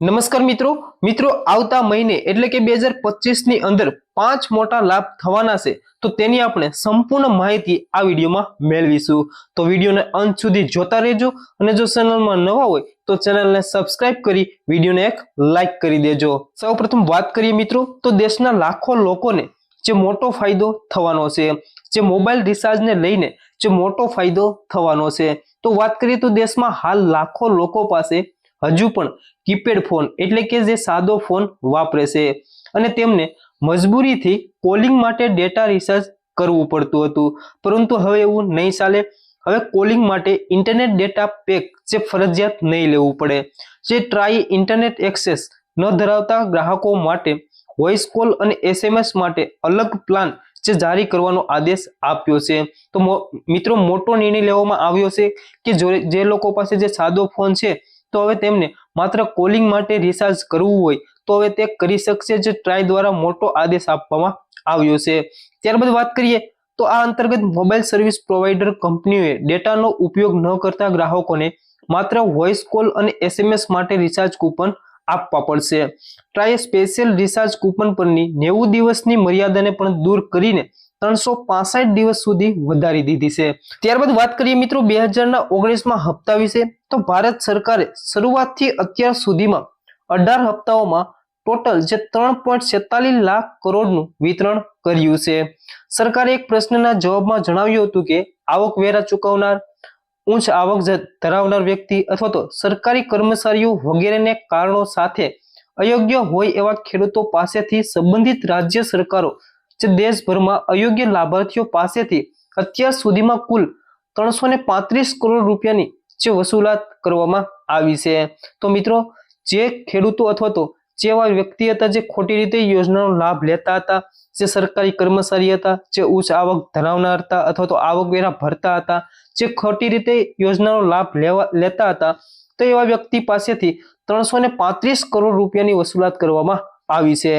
નમસ્કાર મિત્રો. મિત્રો, આવતા મહિને એટલે કે બે હજાર પચીસની અંદર પાંચ મોટા લાભ થવાના છે. તો તેની આપણે સંપૂર્ણ માહિતી આ વિડીયોમાં મેળવીશું. તો વિડીયોને અંત સુધી જોતા રહેજો અને જો ચેનલમાં નવા હોય તો ચેનલને સબસ્ક્રાઇબ કરી વિડીયોને એક લાઈક કરી દેજો. સૌપ્રથમ વાત કરીએ મિત્રો, તો દેશના લાખો લોકોને જે મોટો ફાયદો થવાનો છે, જે મોબાઈલ રિચાર્જને લઈને જે મોટો ફાયદો થવાનો છે. તો વાત કરીએ તો દેશમાં હાલ લાખો લોકો પાસે હજુ પણ કીપેડ ફોન એટલે કે જે સાદો ફોન વાપરે છે. અને તેમને મજબૂરીથી કોલિંગ માટે ડેટા રિચાર્જ કરવું પડતું હતું. પરંતુ હવે એવું નહીં ચાલે. હવે કોલિંગ માટે ઇન્ટરનેટ ડેટા પેક જે ફરજિયાત નહીં લેવું પડે. જે ટ્રાય ઇન્ટરનેટ એક્સેસ ન ધરાવતા ગ્રાહકો માટે વોઇસ કોલ અને એસએમએસ માટે અલગ પ્લાન જે જારી કરવાનો આદેશ આપ્યો છે. તો મિત્રો, મોટો નિર્ણય લેવામાં આવ્યો છે કે જે લોકો પાસે જે સાદો ફોન છે તો હવે તેમને માત્ર કોલિંગ માટે રિચાર્જ કરવું હોય તો હવે તે કરી શકશે જે ટ્રાય દ્વારા મોટો આદેશ આપવામાં આવ્યો છે. ત્યારબાદ વાત કરીએ તો આ અંતર્ગત મોબાઈલ સર્વિસ પ્રોવાઈડર કંપનીઓએ ડેટાનો ઉપયોગ ન કરતા ગ્રાહકોને માત્ર વોઇસ કોલ અને એસએમએસ માટે રિચાર્જ કૂપન આપવા પડશે. ટ્રાયે સ્પેશિયલ રિચાર્જ કૂપન પરની નેવું દિવસની મર્યાદાને પણ દૂર કરીને ત્રણસો પાસઠ દિવસ સુધી વધારી દીધી છે. ત્યારબાદ વાત કરીએ મિત્રો બે હજારના ઓગણીસમાં હપ્તા વિશે, તો ભારત સરકારે શરૂઆતથી અત્યાર સુધીમાં અઢાર હપ્તાઓમાં ટોટલ જે ત્રણ પોઈન્ટ છેતાલીસ લાખ કરોડનું વિતરણ કર્યું છે. સરકારે એક પ્રશ્નના જવાબમાં જણાવ્યું હતું કે આવકવેરા ચૂકવનાર ઉચ્ચ આવક ધરાવનાર વ્યક્તિ અથવા તો સરકારી કર્મચારીઓ વગેરેને કારણો સાથે અયોગ્ય હોય એવા ખેડૂતો પાસેથી સંબંધિત રાજ્ય સરકારો જે દેશભરમાં અયોગ્ય લાભાર્થીઓ પાસેથી અત્યાર સુધીમાં કુલ ત્રણસો ને પાંત્રીસ કરોડ રૂપિયાની જે વસૂલાત કરવામાં આવી છે. તો મિત્રો, જે ખેડૂતો અથવા તો જેવા વ્યક્તિ હતા જે ખોટી રીતે યોજનાનો લાભ લેતા હતા, જે સરકારી કર્મચારી હતા, જે ઉચ્ચ આવક ધરાવનાર હતા અથવા તો આવકવેરા ભરતા હતા, જે ખોટી રીતે યોજનાનો લાભ લેવા, લેતા હતા, તો એવા વ્યક્તિ પાસેથી ત્રણસો ને પાંત્રીસ કરોડ રૂપિયાની વસૂલાત કરવામાં આવી છે.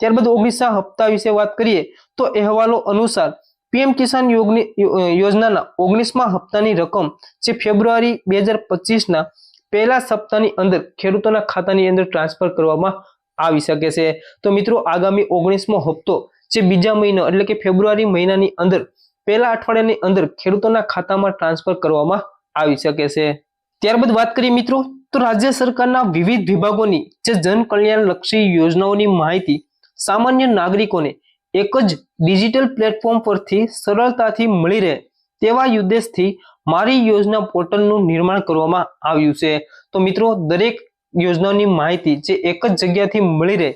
ત્યારબાદ ઓગણીસા હપ્તા વિશે વાત કરીએ તો અહેવાલો અનુસાર પીએમ કિસાન યોજનાના ઓગણીસમા હપ્તાની રકમ જે ફેબ્રુઆરી બે હજાર પચીસના પહેલા સપ્તાહની અંદર ખેડૂતોના ખાતાની અંદર ટ્રાન્સફર કરવામાં આવી શકે છે. તો મિત્રો આગામી ઓગણીસમો હપ્તો જે બીજા મહિના એટલે કે ફેબ્રુઆરી મહિનાની અંદર પહેલા અઠવાડિયાની અંદર ખેડૂતોના ખાતામાં ટ્રાન્સફર કરવામાં આવી શકે છે. ત્યારબાદ વાત કરીએ મિત્રો તો રાજ્ય સરકારના વિવિધ વિભાગોની જે જન કલ્યાણલક્ષી યોજનાઓની માહિતી સામાન્ય નાગરિકોને એક જ ડિજિટલ પ્લેટફોર્મ પરથી સરળતાથી મળી રહે તેવા ઉદ્દેશથી મારી યોજના પોર્ટલનું નિર્માણ કરવામાં આવ્યું છે. તો મિત્રો, દરેક યોજનાઓની માહિતી જે એક જ જગ્યાથી મળી રહે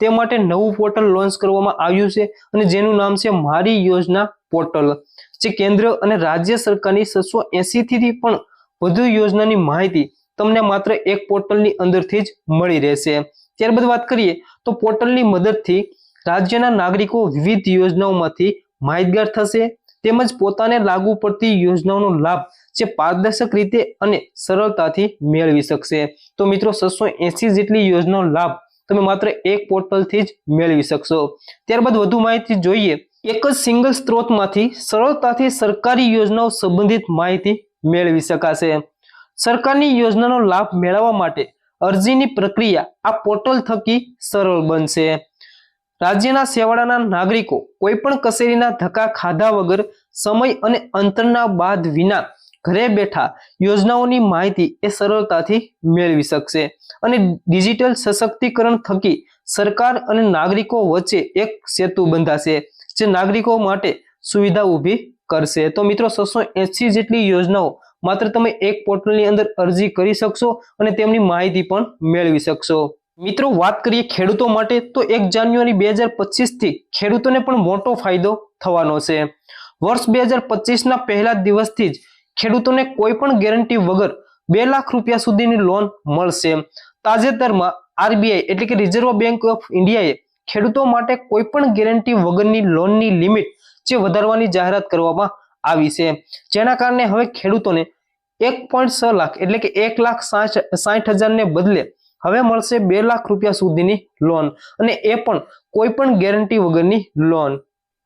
તે માટે નવું પોર્ટલ લોન્ચ કરવામાં આવ્યું છે અને જેનું નામ છે મારી યોજના પોર્ટલ. જે કેન્દ્ર અને રાજ્ય સરકારની છસો એસીથી પણ વધુ યોજનાની માહિતી તમને માત્ર એક પોર્ટલની અંદરથી જ મળી રહેશે. ત્યારબાદ વાત કરીએ તો પોર્ટલની મદદથી રાજ્યના નાગરિકો વિવિધ યોજનાઓમાંથી માહિતગાર થશે તેમજ પોતાને લાગુ પડતી યોજનાઓનો લાભ જે પારદર્શક રીતે અને સરળતાથી મેળવી શકશે. તો મિત્રો, છસો એસી જેટલી યોજનાનો લાભ તમે માત્ર એક પોર્ટલથી જ મેળવી શકશો. ત્યારબાદ વધુ માહિતી જોઈએ. એક જ સિંગલ સ્ત્રોતમાંથી સરળતાથી સરકારી યોજનાઓ સંબંધિત માહિતી મેળવી શકાશે. સરકારની યોજનાનો લાભ મેળવવા માટે અરજીની પ્રક્રિયા આ પોર્ટલ થકી સરળ બનશે. રાજ્યના સેવાડાના નાગરિકો કોઈ પણ કચેરીના ધક્કા ખાધા વગર સમય અને અંતરના બાદ વિના ઘરે બેઠા યોજનાઓની માહિતી એ સરળતાથી મેળવી શકશે અને ડિજિટલ સશક્તિકરણ થકી સરકાર અને નાગરિકો વચ્ચે એક સેતુ બંધાશે જે નાગરિકો માટે સુવિધા ઊભી કરશે. તો મિત્રો, છસો જેટલી યોજનાઓ માત્ર તમે એક પોર્ટલની અંદર અરજી કરી શકશો અને તેમની માહિતી પણ મેળવી શકશો. મિત્રો, વાત કરીએ ખેડૂતો માટે, તો એક જાન્યુઆરી બે હજાર ખેડૂતોને પણ મોટો ફાયદો થવાનો છે. વર્ષ બે હજાર પહેલા દિવસથી જ ખેડૂતોને કોઈ પણ ગેરંટી વગર બે લાખ રૂપિયા સુધીની લોન મળશે. તાજેતરમાં આરબીઆઈ એટલે કે રિઝર્વ બેંક ઓફ ઇન્ડિયાએ ખેડૂતો માટે કોઈ પણ ગેરંટી વગરની લોનની લિમિટ જે વધારવાની જાહેરાત કરવામાં આવી છે. જેના કારણે હવે ખેડૂતોને એક પોઈન્ટ છ લાખ એટલે કે એક લાખ સાઠ હજારને બદલે હવે મળશે બે લાખ રૂપિયા સુધીની લોન અને એ પણ કોઈ પણ ગેરંટી વગરની લોન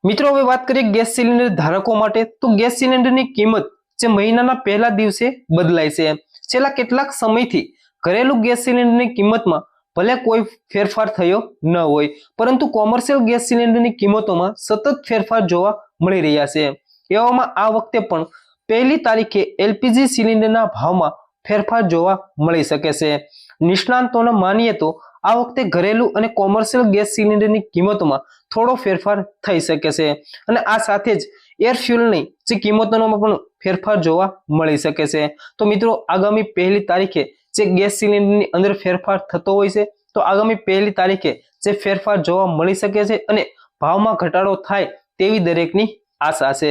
મિત્રો, હવે વાત કરીએ ગેસ સિલિન્ડર ધારકો માટે, તો ગેસ સિલિન્ડરની કિંમત જે મહિનાના પહેલા દિવસે બદલાય છે. છેલ્લા કેટલાક સમયથી ઘરેલું ગેસ સિલિન્ડરની કિંમતમાં ભલે કોઈ ફેરફાર થયો ન હોય, પરંતુ કોમર્શિયલ ગેસ સિલિન્ડરની કિંમતોમાં સતત ફેરફાર જોવા મળી રહ્યા છે. એવામાં આ વખતે પણ પહેલી તારીખે એલપીજી સિલિન્ડરના ભાવમાં ફેરફાર જોવા મળી શકે છે. નિષ્ણાંતોને માનીએ તો આ વખતે ઘરેલું અને કોમર્શિયલ ગેસ સિલિન્ડરની કિંમતોમાં થોડો ફેરફાર થઈ શકે છે અને આ સાથે જ એર ફ્યુલની જે કિંમતોમાં પણ ફેરફાર જોવા મળી શકે છે. તો મિત્રો, આગામી પહેલી તારીખે જે ગેસ સિલિન્ડરની અંદર ફેરફાર થતો હોય છે, તો આગામી પહેલી તારીખે જે ફેરફાર જોવા મળી શકે છે અને ભાવમાં ઘટાડો થાય તેવી દરેકની આશા છે.